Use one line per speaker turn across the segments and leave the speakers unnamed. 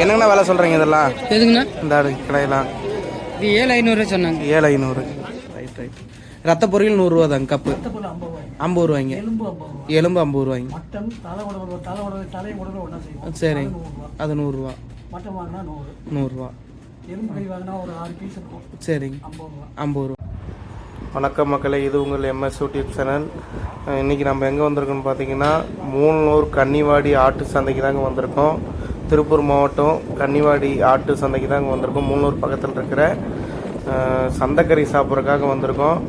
என்னங்கண்ணா வேலை சொல்கிறீங்க இதெல்லாம்?
எதுங்கண்ணா
இந்த ஆடு கடையெல்லாம்
இது ஏழு ஐநூறுரூவா சொன்னாங்க.
ஏழு ஐநூறு. ரைட் ரைட் ரத்த பொரியல் நூறுரூவா தாங்க கப்பு. ஐம்பது ரூபாய்ங்க எலும்பு ஐம்பது ரூபாய்ங்க சரிங்க அது நூறுரூவா
மட்டன் வாங்கினா நூறு.
நூறுரூவா சரிங்க.
ஐம்பது ரூபா.
வணக்கம் மக்களே இது உங்கள் எம்எஸ் யூடியூப் சேனல் இன்றைக்கி நம்ம எங்கே வந்திருக்கோம்னு பார்த்தீங்கன்னா மூணூர் கன்னிவாடி ஆட்டு சந்தைக்கு தாங்க வந்திருக்கோம். திருப்பூர் மாவட்டம் கன்னிவாடி ஆட்டு சந்தைக்கு தாங்க வந்திருக்கோம். மூணூர் பக்கத்தில் இருக்கிற சந்தைக்கறி சாப்பிட்றதுக்காக வந்திருக்கோம்.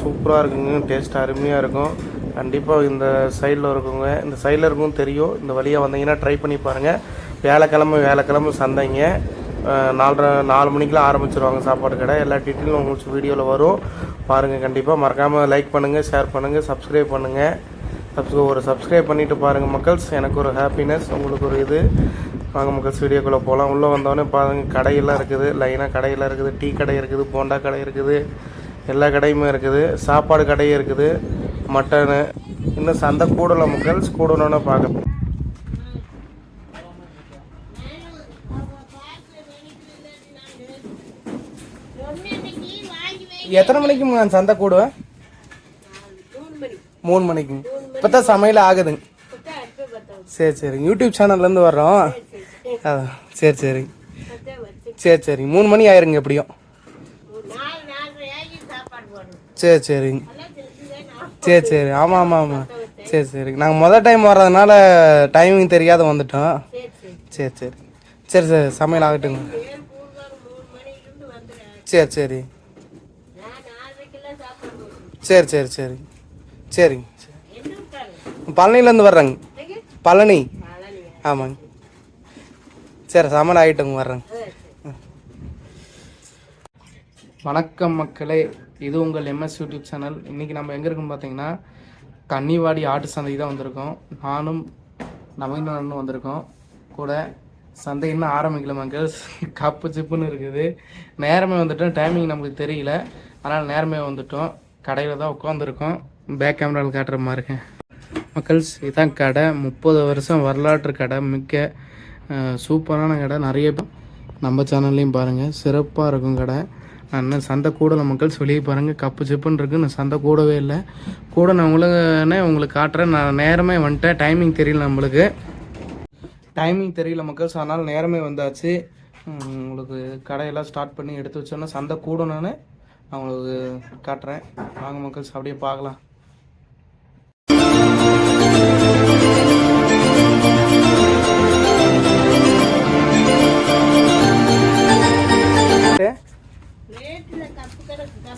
சூப்பராக இருக்குங்க டேஸ்ட் அருமையாக இருக்கும். கண்டிப்பாக இந்த சைடில் இருக்கவங்க இந்த சைடில் இருக்கவும் தெரியும். இந்த வழியாக வந்தீங்கன்னா ட்ரை பண்ணி பாருங்கள் வேலைக்கிழமை வேலைக்கிழமை சந்தைங்க. நாலரை நாலு மணிக்கெலாம் ஆரம்பிச்சிருவாங்க சாப்பாடு கடை. எல்லா டீட்டெயிலும் உங்களுக்கு வீடியோவில் வரும். பாருங்கள் கண்டிப்பாக மறக்காமல் லைக் பண்ணுங்கள் ஷேர் பண்ணுங்கள் சப்ஸ்கிரைப் பண்ணுங்கள் சப்ஸ் ஒரு சப்ஸ்கிரைப் பண்ணிவிட்டு பாருங்கள் மக்கள்ஸ். எனக்கு ஒரு ஹாப்பினஸ் உங்களுக்கு ஒரு இது. வாங்க மக்கள்ஸ் வீடியோக்குள்ளே போகலாம் உள்ளே வந்தோடனே பாருங்கள் கடையெல்லாம் இருக்குது. லைனாக கடையெல்லாம் இருக்குது. டீ கடை இருக்குது போண்டா கடை இருக்குது. எல்லா கடையுமே இருக்குது. சாப்பாடு கடையும் இருக்குது. மட்டனு. இன்னும் சந்தை கூடலை மக்கள்ஸ். கூடணுன்னு பார்க்கணும் எத்தனை மணிக்கு நான் சந்தை கூடுவேன்? மூணு மணிக்கு. இப்போ தான் சமையல் ஆகுதுங்க சரி சரிங்க யூடியூப் சேனல்லேருந்து வர்றோம். அதான். சரி சரிங்க சரி சரிங்க மூணு மணி ஆயிருங்க எப்படியும். சரி சரிங்க சரி சரி. ஆமாம் ஆமாம் ஆமாம் சரி சரி. நாங்கள் மொதல் டைம் வர்றதுனால டைமிங் தெரியாத வந்துட்டோம். சரி சரி. சரி சரி. சமையல் ஆகட்டுங்க. சரி சரி. சரி சரி சரி. சரிங்க. பழனிலேருந்து வர்றேங்க. பழனி. ஆமாங்க. சரி சமையல் ஆகிட்டோங்க வர்றேங்க. வணக்கம் மக்களே. இது உங்கள் எம்எஸ் யூடியூப் சேனல். இன்றைக்கி நம்ம எங்கே இருக்கோம்னு பார்த்தீங்கன்னா கன்னிவாடி ஆட்டு சந்தைக்கு தான் வந்திருக்கோம். நானும் நவீனனும் வந்திருக்கோம். கூட சந்தை இன்னும் ஆரம்பிக்கல மக்கள். கப்பு சிப்புன்னு இருக்குது. நேரமே வந்துட்டோம். டைமிங் நமக்கு தெரியல. அதனால் நேரமே வந்துட்டோம். கடையில் தான் உட்காந்துருக்கோம் பேக் கேமராவில் காட்டுற மாதிரி இருக்கேன் மக்கள்ஸ் இதுதான் கடை. முப்பது வருஷம் வரலாற்று கடை. மிக்க சூப்பரான கடை. நிறைய நம்ம சேனல்லையும் பாருங்கள் சிறப்பாக இருக்கும் கடை. அண்ணன் சந்தை கூடல மக்கள்ஸ். வெளியே பாருங்கள் கப்பு சிப்புன்னு இருக்கு. நான் சந்தை கூடவே இல்லை. கூட நான் உங்களுக்குனே உங்களுக்கு காட்டுறேன். நான் நேரமே வந்துட்டேன். டைமிங் தெரியல நம்மளுக்கு. டைமிங் தெரியல மக்கள்ஸ். அதனால் நேரமே வந்தாச்சு. உங்களுக்கு கடையெல்லாம் ஸ்டார்ட் பண்ணி எடுத்து வச்சோன்னா சந்தை கூடணுன்னு நான் உங்களுக்கு காட்டுறேன். வாங்க மக்கள்ஸ் அப்படியே பார்க்கலாம்.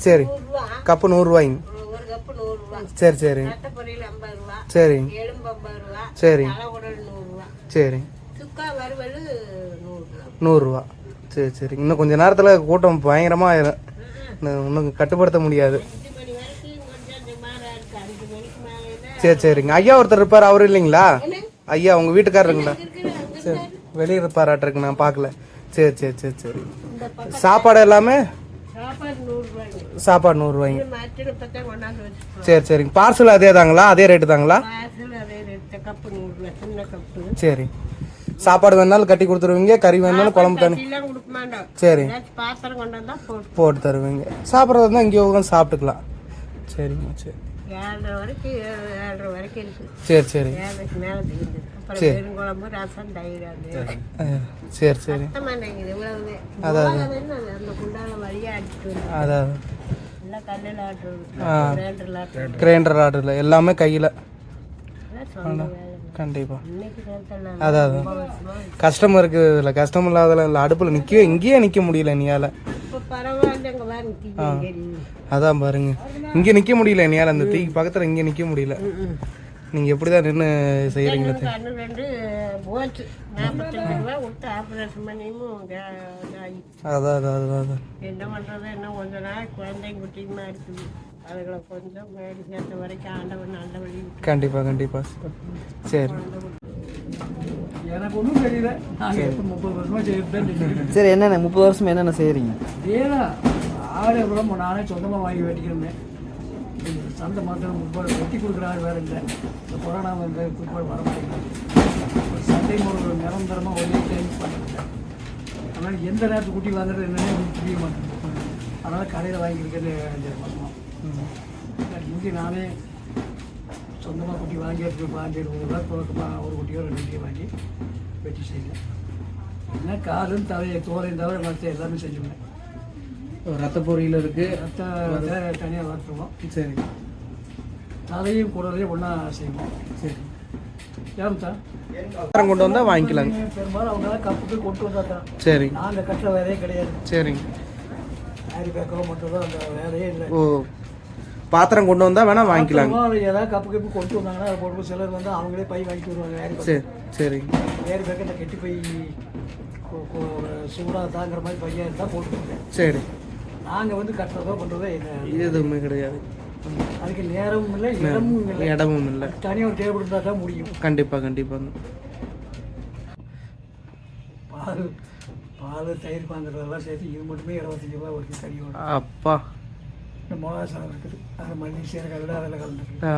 சரி. கப்பு நூறுரூவாய்ங்க சரி சரி. சரி. சரி.
நூறுரூவா
சரி.
நூறுரூவா.
நூறுரூவா சரி சரி. இன்னும் கொஞ்ச நேரத்தில் கூட்டம் பயங்கரமாக ஆயிரும் இன்னும் கட்டுப்படுத்த முடியாது. சரி சரிங்க. ஐயா ஒருத்தர் இருப்பார் அவர் இல்லைங்களா? ஐயா உங்கள் வீட்டுக்காரருங்களா? சரி வெளியே இருப்பாராட்டிருக்கு நான் பார்க்கல சரி சரி சரி சரி. சாப்பாடு எல்லாமே?
சாப்பாடு நூறுரூவாய்ங்க
சரி சரிங்க. பார்சல் அதே தாங்களா? அதே ரேட்டு தாங்களா? சரி. சாப்பாடு வேணாலும் கட்டி கொடுத்துருவீங்க கறி வேணாலும் குழம்பு தண்ணி. சரி.
போட்டு.
தருவீங்க. சாப்பிட்றது தான் இங்கே உட்காந்து சாப்பிட்டுக்கலாம். சரிங்க சரி. சரி சரி. சரி. சரி. ஆ.
கிரைண்டரில் ஆட்டுறது.
கிரைண்டர் ஆர்டரில் எல்லாமே கையில்.
எல்லாம் சொந்த வேலை
கண்டிப்பாா.
இன்னைக்கு நேரத்தில்
அதான் அதான். கஸ்டமருக்கு இல்லை கஸ்டமர் இல்லாதல இல்லை அடுப்பில் நிற்கவே இங்கேயே நிற்க முடியல நீயால் அதான் பாருங்க. இங்கே நிற்க முடியல நீயால் அந்த தீக்கு பக்கத்தில் இங்கே நிற்க முடியல. நீங்கள் எப்படி தான் நின்று செய்கிறீங்களே அதான் அதான் அதான்
என்ன பண்ணுறது என்ன கொஞ்ச நாள் குழந்தைங்க குட்டியுமா இருக்குது. அதுகளை கொஞ்சம் மேடி சேர்த்த வரைக்கும் ஆண்டவன் நல்ல வழி
கண்டிப்பாக கண்டிப்பாக சரி.
எனக்கு ஒன்றும் தெரியல. எப்போ முப்பது வருஷமா செய்யறேன்
சரி என்னென்ன முப்பது வருஷம் என்னென்ன செய்கிறீங்க
ஏன்னா ஆடு எவ்வளோ நானே சொந்தமாக வாங்கி வெட்டிக்கிறேன் சந்தை மாத்திரம் முப்பாடு வெட்டி கொடுக்குற ஆள் வேறு இல்லை. இந்த கொரோனா வந்து பிற்பாடு வர மாட்டேங்குது. சந்தை ஒரு நிரந்தரமாக ஒரே டைம் பண்ணுறது அதனால் எந்த நேரத்துக்கு குட்டி வாங்குறது என்னன்னே எனக்கு புரிய மாட்டேங்குது. அதனால் கடையில் வாங்கியிருக்கிறது முந்தி நானே சொந்தமாக குட்டி வாங்கி எடுத்து பாஞ்சு இருபது ரூபா துவக்கமாக ஒரு குட்டியோ ரெண்டு குட்டியோ வாங்கி வெட்டி செய்வேன் என்ன காலும் தலையை தோலையும் தவிர மற்ற எல்லாமே செஞ்சுருவேன்
ரத்த பொரியல் இருக்கு
ரத்த தனியாக வளர்த்துருவோம்
சரி
தலையும் குடலையும் ஒன்றா செய்வோம்
சரி கொண்டு வந்தா வாங்கிக்கலாங்க
பெரும்பாலும் அவங்க கப்புக்கு கொண்டு வந்தா
சரி
நாங்கள் கட்டுற வேலையே கிடையாது
சரிங்க
ஆரி பேக்கோ மட்டும் தான் அந்த வேலையே இல்லை
ஓ பாத்திரம் கொண்டு வந்தா வேணா வாங்கிக்கலாங்க.
அப்புறமா ஏதாவது கப்பு கப்பு கொண்டு வந்தாங்கன்னா அதை போட்டு சிலர் வந்து அவங்களே பை வாங்கிட்டு வருவாங்க.
சரி சரிங்க
ஏரி பேக்க இந்த கெட்டி பை சூடாக தாங்குற மாதிரி பையன் இருந்தால் போட்டுருக்கேன்
சரி.
நாங்கள் வந்து கட்டுறதோ பண்ணுறதோ
எதுவுமே கிடையாது.
அதுக்கு நேரமும் இல்லை இடமும் இல்லை.
இடமும் இல்லை.
தனியாக ஒரு டேபிள் இருந்தால் தான் முடியும்.
கண்டிப்பாக கண்டிப்பாங்க.
பால் பால் தயிர் வாங்குறதெல்லாம் சேர்த்து இது மட்டுமே இருபத்தஞ்சி ரூபா ஒரு கறி வரும்
அப்பா.
இந்த மிளகா சாதம் இருக்குது. அது மல்லி சீரகம் அதில் கலந்துருக்கு
ஆ.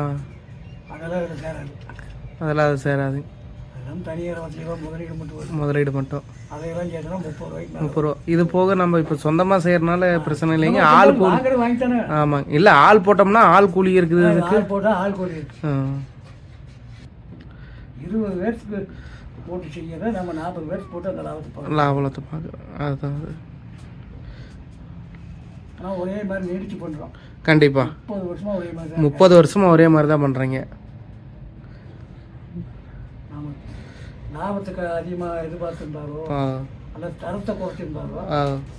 அதெல்லாம் அதில் சேராது.
அதெல்லாம் அது சேராது.
அதெல்லாம் இருபத்தஞ்சி ரூபா முதலீடு மட்டும்
முதலீடு மட்டும்.
அதையெல்லாம் சேர்த்தனா முப்பது ரூபாய்க்கு
முப்பது ரூபா. இது போக நம்ம இப்போ சொந்தமாக செய்யறதுனால பிரச்சனை இல்லைங்க. ஆள் கூலி
வாங்கித்தானே.
ஆமாங்க இல்லை ஆள் போட்டோம்னா ஆள் கூலி இருக்குது
ஆள் போட்டால் ஆள் கோழி இருக்கு.
ஆ.
இருபது பேர்த்துக்கு போட்டு செய்யறத நம்ம நாற்பது பேருக்கு போட்டு அந்த லாபத்தை
லாபலத்தை பார்க்க அதுதான் அது.
ஆனால் ஒரே மாதிரி நீடிச்சு பண்ணுறோம்
கண்டிப்பா.
முப்பது வருஷமா ஒரே மாதிரி
முப்பது வருஷமா ஒரே மாதிரி தான் பண்ணுறீங்க
லாபத்துக்கு அதிகமாக எதிர்பார்த்துருந்தாரோ
ஆ.
அல்ல தரத்தை குறைச்சிருந்தாரோ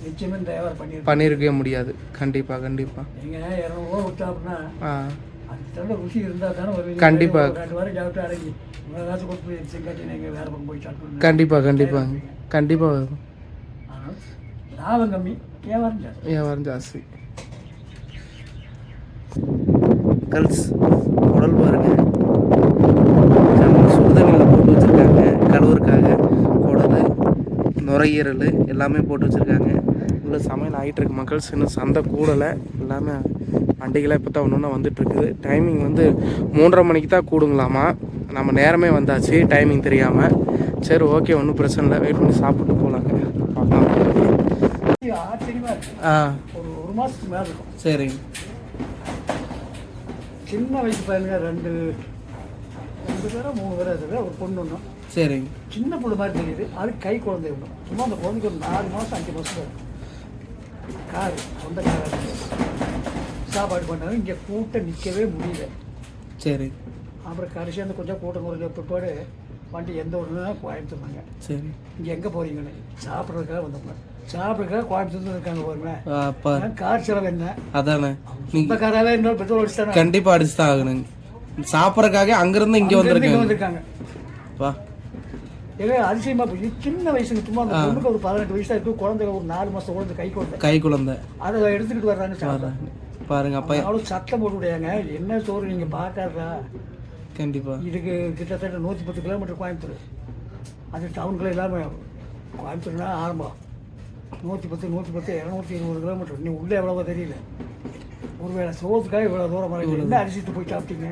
நிச்சயமே இந்த வியாபாரம் பண்ணியிருக்கோம்.
பண்ணியிருக்கவே முடியாது. கண்டிப்பாக கண்டிப்பாக
நீங்கள் இரநூறுவா விட்டா அப்படின்னா
ஆ.
அதுக்கு ருசி இருந்தால் தானே. ஒரு ரெண்டு வாரம் சாப்பிட்டு அடங்கி இவ்வளோ காசு கொடுத்து செங்காட்டி நீங்கள் வேறு பக்கம் போய் சாப்பிட்டு
கண்டிப்பாக கண்டிப்பாக கண்டிப்பாக
லாபம் கம்மி. வியாபாரம் ஜாஸ்தி
வியாபாரம் ஜாஸ்தி குடல் பாருங்க சுடுதண்ணியில் போட்டு வச்சுருக்காங்க கழுவுறதுக்காக குடல் நுரையீரல் எல்லாமே போட்டு வச்சுருக்காங்க இவ்வளோ சமையல் ஆகிட்டு இருக்கு மக்கள்ஸ் இன்னும் சந்தை கூடலை எல்லாமே வண்டிகளாக இப்போ தான் ஒன்று ஒன்றா வந்துட்டுருக்குது டைமிங் வந்து மூன்றரை மணிக்கு தான் கூடுங்களாமா நம்ம நேரமே வந்தாச்சு டைமிங் தெரியாமல் சரி ஓகே ஒன்றும் பிரச்சனை இல்லை வெயிட் பண்ணி சாப்பிட்டு போகலாங்க பார்க்கலாம்
ஆச்சரியமாக இருக்கு
ஆ
ஒரு ஒரு மாதத்துக்கு மேலே இருக்கும்.
சரிங்க
சின்ன வயசு பையனுங்க ரெண்டு ரெண்டு பேரோ மூணு பேரோ இருக்குது ஒரு பொண்ணு ஒன்றும்
சரிங்க
சின்ன பொண்ணு மாதிரி தெரியுது. அது கை குழந்தை ஒன்றும் சும்மா அந்த குழந்தைக்கு ஒரு நாலு மாதம் அஞ்சு மாதம் கார் சொந்த கார் சாப்பாடு பண்ணாலும் இங்கே கூட்டம் நிற்கவே முடியல.
சரி.
அப்புறம் கடைசி அந்த கொஞ்சம் கூட்டம் குறைஞ்ச பிற்பாடு வண்டி எந்த ஊர்னா கோயம்புத்தூர்னாங்க.
சரி.
இங்கே எங்கே போகிறீங்கன்னு சாப்பிட்றதுக்காக வந்தோம்னா. சாப்பிட்றதுக்காக கோயம்புத்தூர் இருக்காங்க பாருங்களேன்.
அப்பா.
கார் செலவு என்ன?
அதானே.
சொந்த காராகவே இருந்தாலும் பெட்ரோல் அடிச்சுட்டாங்க
கண்டிப்பா அடிச்சு தான் ஆகணுங்க சாப்பிட்றதுக்காக அங்கிருந்து இங்க வந்திருக்காங்க.
வந்திருக்காங்க.
பா
ஏன்னா அதிசயமா போய் சின்ன வயசுக்கு சும்மா அந்த பொண்ணுக்கு ஒரு பதினெட்டு வயசா இருக்கு குழந்தை ஒரு நாலு மாசம் குழந்தை கை குழந்தை.
கை குழந்தை.
அதை எடுத்துக்கிட்டு வர்றாங்க சாப்பிட.
பாருங்க அப்பா.
அவ்வளோ சத்தம் போட்டு விடையாங்க என்ன சோறு நீங்க பார்க்காதா
கண்டிப்பா.
இதுக்கு கிட்டத்தட்ட நூற்றி பத்து கிலோமீட்டர் கோயம்புத்தூர். அது டவுனுக்குள்ள இல்லாமல் கோயம்புத்தூர்னா ஆரம்பம். நூற்றி பத்து நூற்றி பத்து இரநூத்தி இருபது கிலோமீட்டர். நீ உள்ளே எவ்வளவோ தெரியல. ஒருவேளை சோத்துக்காக இவ்வளோ தூரம் வர என்ன அரிசிட்டு போய் சாப்பிட்டீங்க?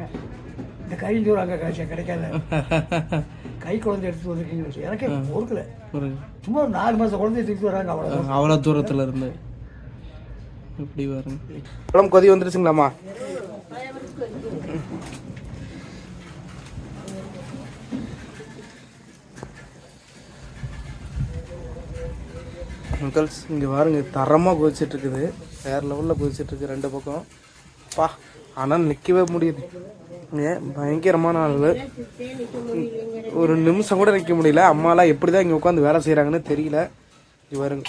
இந்த கறிஞ்சோறு அங்கே காய்ச்சா கிடைக்காத. கை குழந்தை எடுத்துட்டு வந்திருக்கீங்க எனக்கே பொறுக்கல.
ஒரு
சும்மா ஒரு நாலு மாதம் குழந்தைய தூக்கிட்டு வராங்க அவ்வளோ
அவ்வளோ தூரத்துல இருந்து இப்படி குழம்பு கொதி வந்துருச்சுங்களாம்மா? அங்கிள்ஸ் இங்கே பாருங்க தரமாக கொதிச்சிட்டு இருக்குது வேறு லெவலில் கொதிச்சிட்டு இருக்கு ரெண்டு பக்கம். பா ஆனால் நிற்கவே முடியுது ஏன் பயங்கரமான ஆள். ஒரு நிமிஷம் கூட நிற்க முடியல. அம்மாலாம் எப்படி தான் இங்கே உட்காந்து வேலை செய்கிறாங்கன்னு தெரியல. இங்கே பாருங்க.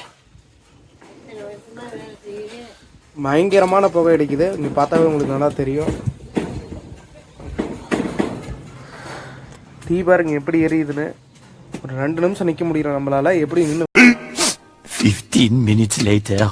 பயங்கரமான புகை அடிக்குது. இங்கே பார்த்தாவே உங்களுக்கு நல்லா தெரியும். தீ பாருங்க எப்படி எரியுதுன்னு. ஒரு ரெண்டு நிமிஷம் நிற்க முடியல நம்மளால. எப்படி நின்று
15 minutes later.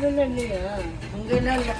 மூணு நூற்றில் இல்லையா
இல்லை.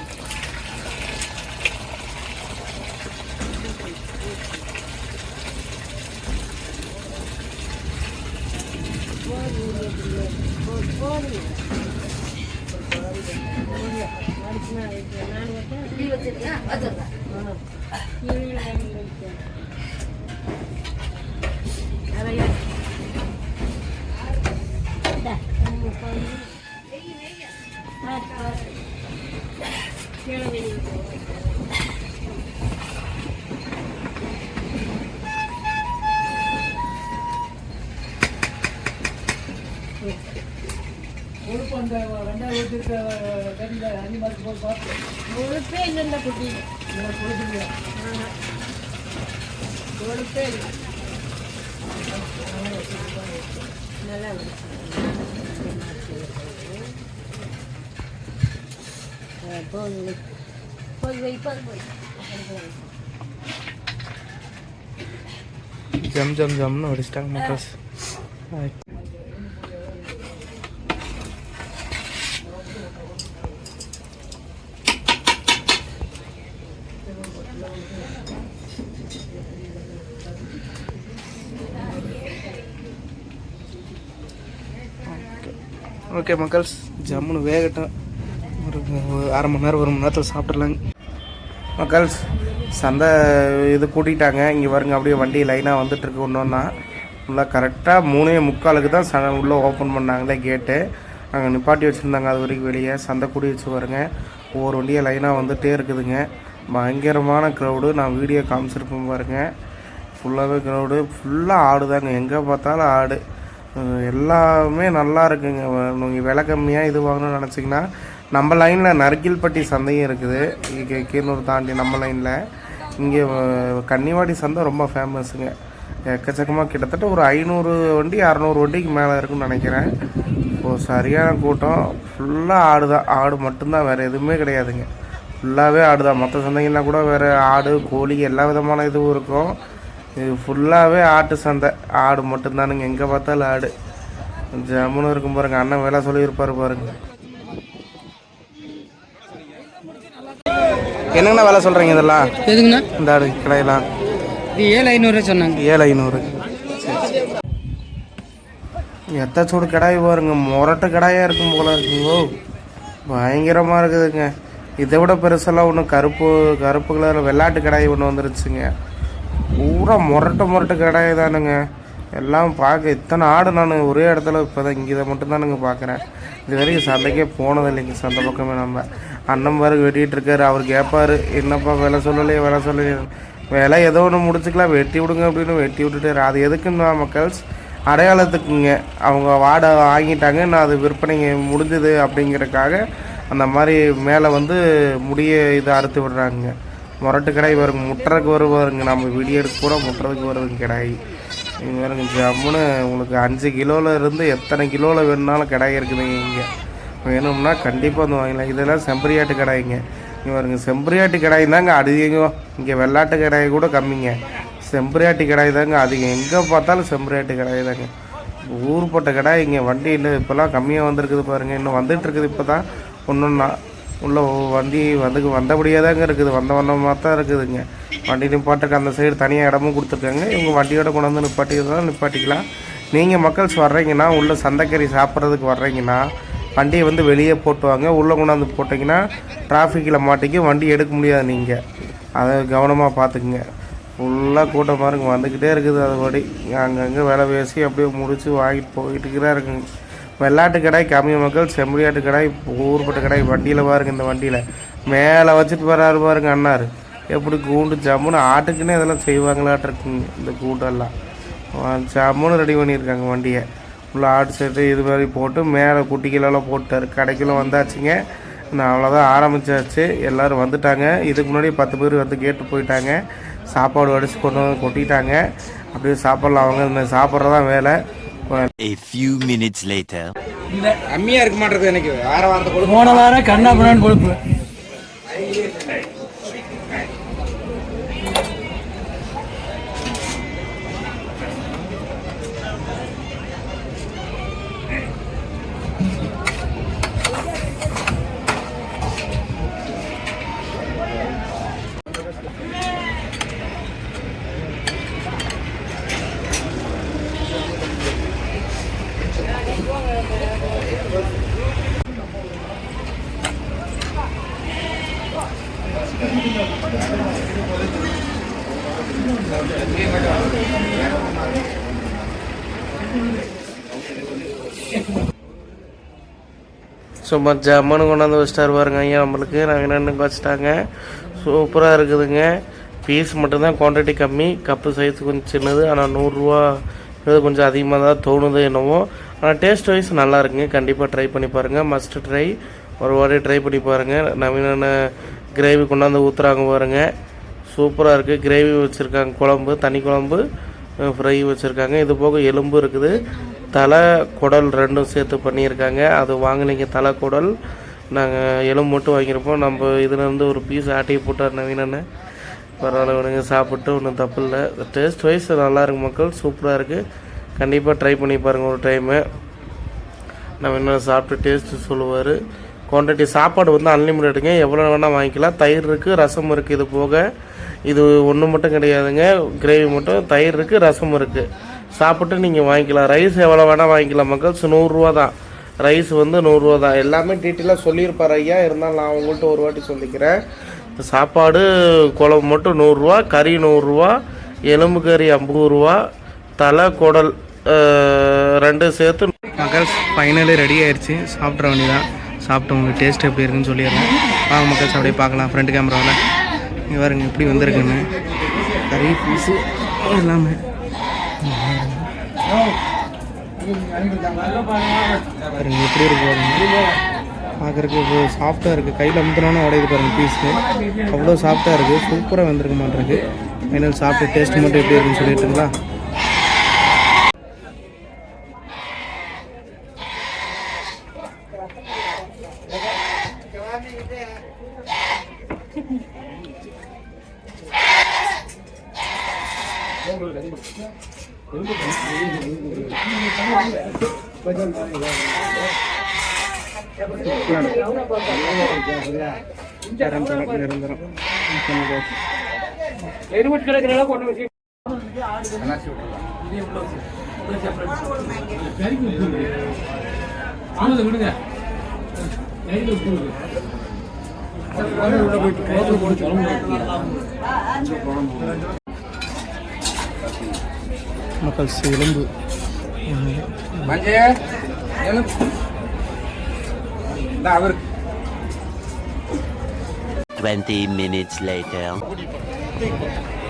கொழுப்பே
இல்லை இந்த குட்டி
எனக்கு கொழுப்பு
கொழுப்பே இல்லை நல்லா இருக்கு. ஆ, போதும் வை. போதும் வை, போதும் வை.
ஜம் ஜம் ஜம்னு அடிச்சிட்டாங்க மக்கள்ஸ் ஓகே மக்கள்ஸ். ஜம்முன்னு வேகட்டும் ஒரு அரை மணி நேரம் ஒரு மணி நேரத்தில் சாப்பிட்றலாங்க மக்கள்ஸ் சந்தை இது கூட்டிட்டாங்க. இங்கே வருங்க அப்படியே வண்டி லைனாக வந்துட்டுருக்கு ஒன்று ஒன்றா ஃபுல்லாக கரெக்டாக மூணே முக்காலுக்கு தான் ச உள்ளே ஓப்பன் பண்ணாங்களே கேட்டு அங்கே நிப்பாட்டி வச்சுருந்தாங்க அது வரைக்கும் வெளியே. சந்தை கூடி வச்சு பாருங்க. ஒவ்வொரு வண்டியாக லைனாக வந்துகிட்டே இருக்குதுங்க. பயங்கரமான க்ரௌடு நான் வீடியோ காமிச்சிருப்பேன் பாருங்கள் ஃபுல்லாகவே க்ரௌடு ஃபுல்லாக ஆடு தாங்க எங்கே பார்த்தாலும் ஆடு. எல்லாமே நல்லா இருக்குங்க. நீங்கள் விலை கம்மியாக இது வாங்கணும்னு நினச்சிங்கன்னா நம்ம லைனில் நறுக்கில்பட்டி சந்தையும் இருக்குது. இங்கே கீரனூர் தாண்டி நம்ம லைனில் இங்கே கன்னிவாடி சந்தை ரொம்ப ஃபேமஸுங்க எக்கச்சக்கமாக கிட்டத்தட்ட ஒரு ஐநூறு வண்டி அறநூறு வண்டிக்கு மேலே இருக்குன்னு நினைக்கிறேன். இப்போது சரியான கூட்டம். ஃபுல்லாக ஆடு தான் ஆடு மட்டும்தான் வேறு எதுவுமே கிடையாதுங்க. ஃபுல்லாகவே ஆடு தான் மற்ற சந்தைங்கன்னா கூட வேறு ஆடு கோழி எல்லா விதமான இதுவும் இருக்கும். இது ஃபுல்லாகவே ஆட்டு சந்தை. ஆடு மட்டும்தானுங்க. எங்கே பார்த்தாலும் ஆடு. ஜம்முன்னு இருக்கும் பாருங்க. அண்ணன் வேலை சொல்லியிருப்பாரு பாருங்க. என்னங்கண்ணா வேலை சொல்கிறீங்க இதெல்லாம்?
எதுங்கண்ணா?
இந்த ஆடு கடையெல்லாம்.
இது ஏழு ஐநூறு சொன்னாங்க.
ஏழு ஐநூறு. எத்த சூடு கடாய் பாருங்க. முரட்டு கடாயாக இருக்கும் போல இருக்குங்கோ பயங்கரமாக இருக்குதுங்க. இதை விட பெருசெல்லாம் ஒன்று கருப்பு கருப்பு கலர் வெள்ளாட்டு கடாய் ஒன்று வந்துருச்சுங்க. பூரா முரட்டு முரட்டு கடாய் தானுங்க எல்லாம் பார்க்க இத்தனை ஆடு நான் ஒரே இடத்துல இப்போ தான் இங்கே இதை மட்டும்தானுங்க பார்க்குறேன். இது வரைக்கும் சந்தைக்கே போனது இல்லைங்க சந்தை பக்கமே நம்ம. அண்ணன் பாருக்கு வெட்டிகிட்டு இருக்காரு அவர் கேட்பார் என்னப்பா விலை சொல்லலையே விலை சொல்லலையே. விலை ஏதோ ஒன்று முடிச்சுக்கலாம் வெட்டி விடுங்க அப்படின்னு வெட்டி விட்டுட்டார். அது எதுக்குன்னா மக்கள்ஸ் அடையாளத்துக்குங்க. அவங்க வாடகை வாங்கிட்டாங்க நான் அது விற்பனை முடிஞ்சது அப்படிங்கிறதுக்காக அந்த மாதிரி மேலே வந்து முடிய இதை அறுத்து விடுறாங்க. முரட்டு கடாய் வருங்க முட்டுறதுக்கு வருவாருங்க. நம்ம வீடியோ எடுக்க கூட முட்டுறதுக்கு வருதுங்க கடாய். இங்கே பாருங்க ஜம்முன்னு உங்களுக்கு அஞ்சு கிலோவில் இருந்து எத்தனை கிலோவில் வேணுனாலும் கடாய் இருக்குதுங்க இங்கே. வேணும்னா கண்டிப்பாக வந்து வாங்கலாம் இதெல்லாம் செம்பரியாட்டு கடாய்ங்க. இங்கே பாருங்க செம்பரியாட்டு கடாய் தாங்க அதிகம் இங்கே வெள்ளாட்டு கடாய் கூட கம்மிங்க. செம்பரியாட்டு கடாய் தாங்க அதிகம். எங்கே பார்த்தாலும் செம்பரியாட்டு கடாய் தாங்க. ஊர்பட்ட கடாய் இங்கே வண்டி இன்னும் இப்போல்லாம் கம்மியாக வந்திருக்குது பாருங்கள் இன்னும் வந்துட்டு இருக்குது இப்போ தான் ஒன்றுன்னா உள்ளே வண்டி வந்து வந்தபடியாக தாங்க இருக்குது. வந்த வண்ணமாக தான் இருக்குதுங்க. வண்டி நிப்பாட்டுக்கு அந்த சைடு தனியாக இடமும் கொடுத்துருக்காங்க. இவங்க வண்டியோட கொண்டு வந்து நிப்பாட்டிக்கிறதாலும் நிப்பாட்டிக்கலாம். நீங்கள் மக்கள்ஸ் வர்றீங்கன்னா உள்ளே சந்தைக்கறி சாப்பிட்றதுக்கு வர்றீங்கன்னா வண்டியை வந்து வெளியே போட்டுவாங்க. உள்ளே கொண்டாந்து போட்டிங்கன்னா டிராஃபிக்கில் மாட்டிக்கி வண்டி எடுக்க முடியாது நீங்கள் அதை கவனமாக பார்த்துக்குங்க ஃபுல்லாக கூட்டமாக பாருங்க வந்துக்கிட்டே இருக்குது. அதுபடி அங்கங்கே வேலை பேசி அப்படியே முடித்து வாங்கிட்டு போயிட்டு இருக்குங்க வெள்ளாட்டு கடாய் கம்மி மக்கள் செம்மறியாட்டு கடாய் ஊர்பட்ட கடாய் வண்டியில் பாருங்க இந்த வண்டியில். மேலே வச்சுட்டு வராரு பாருங்க அண்ணார். எப்படி கூண்டு ஜம்முன்னு ஆட்டுக்குன்னே இதெல்லாம் செய்வாங்களாட்டு இருக்குங்க இந்த கூண்டெல்லாம். ஜம்முன்னு ரெடி பண்ணியிருக்காங்க வண்டியை. உள்ள ஆட்டு செட்டு இது மாதிரி போட்டு மேலே குட்டிகளெல்லாம் போட்டார். கடைக்கெல்லாம் வந்தாச்சுங்க. நான் அவ்வளோதான் ஆரம்பிச்சாச்சு. எல்லோரும் வந்துட்டாங்க. இதுக்கு முன்னாடி பத்து பேர் வந்து கேட்டு போயிட்டாங்க. சாப்பாடு அடித்து கொண்டு வந்து கொட்டிட்டாங்க. அப்படியே சாப்பிட்லாம். அவங்க இந்த சாப்பிட்றதான் வேலை.
A few minutes later.
கம்மியா இருக்க மாட்டேங்குது எனக்கு வார வாரத்தை
போன வாரம் கண்ணா பண்ணான்னு கொழுப்பு
சும்மா ஜம்முன்னு கொண்டாந்து வச்சுட்டாரு பாருங்க ஐயா நம்மளுக்கு. நாங்கள் என்னென்னு வச்சுட்டாங்க சூப்பராக இருக்குதுங்க. பீஸ் மட்டும்தான் குவான்டிட்டி கம்மி. கப்பு சைஸ் கொஞ்சம் சின்னது. ஆனால் நூறுரூவா இது கொஞ்சம் அதிகமாக தான் தோணுது என்னவோ. ஆனால் டேஸ்ட் வைஸ் நல்லா இருக்குங்க. கண்டிப்பாக ட்ரை பண்ணி பாருங்கள் மஸ்ட் ட்ரை ஒரு வாட்டி ட்ரை பண்ணி பாருங்கள் நவீன கிரேவி கொண்டாந்து ஊற்றுறாங்க பாருங்கள் சூப்பராக இருக்குது கிரேவி வச்சுருக்காங்க குழம்பு தனி குழம்பு ஃப்ரை வச்சுருக்காங்க. இது போக எலும்பு இருக்குது. தலை குடல் ரெண்டும் சேர்த்து பண்ணியிருக்காங்க. அது வாங்கினீங்க தலை குடல். நாங்கள் எலும்பு மட்டும் வாங்கியிருப்போம். நம்ம இதுலேருந்து ஒரு பீஸ் ஆட்டி போட்டார் நவீனன்னு. பரவாயில்ல விடுங்க சாப்பிட்டு ஒன்றும் தப்பு இல்லை. டேஸ்ட் வைஸ் நல்லா இருக்கு மக்கள். சூப்பராக இருக்குது கண்டிப்பாக ட்ரை பண்ணி பாருங்கள் ஒரு டைமு நம்ம என்ன சாப்பிட்டு டேஸ்ட்டு சொல்லுவார். குவான்டிட்டி சாப்பாடு வந்து அன்லிமிட்டடுங்க எவ்வளோ வேணால் வாங்கிக்கலாம். தயிர் இருக்குது ரசம் இருக்குது இது போக இது ஒன்று மட்டும் கிடையாதுங்க. கிரேவி மட்டும் தயிர் இருக்குது ரசம் இருக்குது சாப்பிட்டு நீங்கள் வாங்கிக்கலாம். ரைஸ் எவ்வளோ வேணால் வாங்கிக்கலாம் மக்கள்ஸ் நூறுரூவா தான். ரைஸ் வந்து நூறுரூவா தான். எல்லாமே டீட்டெயிலாக சொல்லியிருப்பார் ஐயா. இருந்தாலும் நான் உங்கள்கிட்ட ஒரு வாட்டி சொல்லிக்கிறேன். சாப்பாடு குழம்பு மட்டும் நூறுரூவா கறி நூறுரூவா எலும்பு கறி ஐம்பது ரூபா தலை குடல் ரெண்டு ரெண்டும் சேர்த்து
மக்கள்ஸ் ஃபைனலி ரெடி ஆயிடுச்சு. சாப்பிட்ற வேண்டி தான் சாப்பிட்டு உங்களுக்கு டேஸ்ட் எப்படி இருக்குன்னு சொல்லிடுறேன். வாங்க மக்கள்ஸ் அப்படியே பார்க்கலாம். ஃப்ரண்ட் கேமராவில் இங்கே பாருங்க எப்படி வந்திருக்குன்னு. கறி பீஸு எல்லாமே. பாருங்க எப்படி இருக்கு பாருங்க. பார்க்குறதுக்கு சாஃப்டாக இருக்குது கையில் அமுத்தினோன்னு உடையுது பாருங்க பீஸு அவ்வளோ சாஃப்டாக இருக்குது சூப்பராக வந்திருக்க மாட்டேருக்கு. ஃபைனல் சாப்பிட்டு டேஸ்ட் மட்டும் எப்படி இருக்குன்னு சொல்லிட்டுங்களா?
எருமட் கிடக்கிற அளவுக்கு ஒன்று வச்சு ஆனது விடுங்க கையில் விட்டுருங்க உள்ள போயிட்டு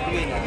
கோத்தில்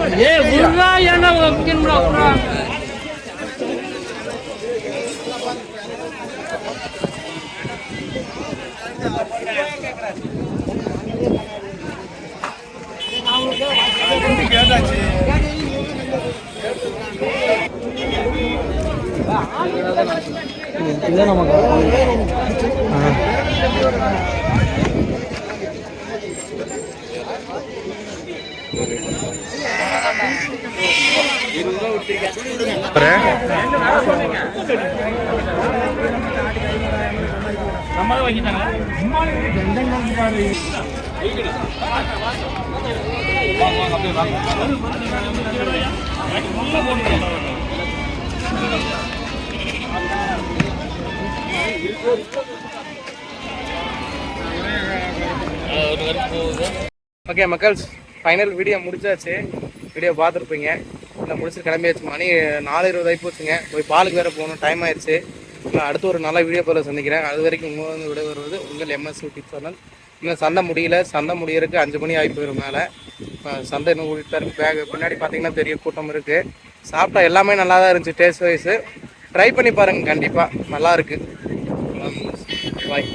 மஞ்சே எலும்பு இந்த அவருக்கு
20 இதே நமக்கு
நம்ம வாங்கிட்டாங்க
ஓகே மக்கள்ஸ் ஃபைனல் வீடியோ முடிச்சாச்சு. வீடியோ பார்த்துருப்பீங்க. இல்லை முடிச்சு கிளம்பியாச்சு. மணி நாலு இருபது ஆகி போச்சுங்க. போய் பாலுக்கு வேறு போகணும். டைம் ஆயிடுச்சு. நான் அடுத்து ஒரு நல்ல வீடியோ போல சந்திக்கிறேன். அது வரைக்கும் உங்கள் வந்து விட வருவது உங்கள் எம்எஸ் டிப் சேனல் இன்னும் சந்தை முடியல. சண்டை முடியறதுக்கு அஞ்சு மணி ஆகி போயிடும் மேலே. இப்போ சந்தை இன்னும் ஓடிட்டு தான் இருக்கு பேக் பின்னாடி பார்த்தீங்கன்னா பெரிய கூட்டம் இருக்குது சாப்பிட்டா எல்லாமே நல்லா தான் இருந்துச்சு டேஸ்ட் வைஸு ட்ரை பண்ணி பாருங்கள் கண்டிப்பாக நல்லா இருக்குது பாய்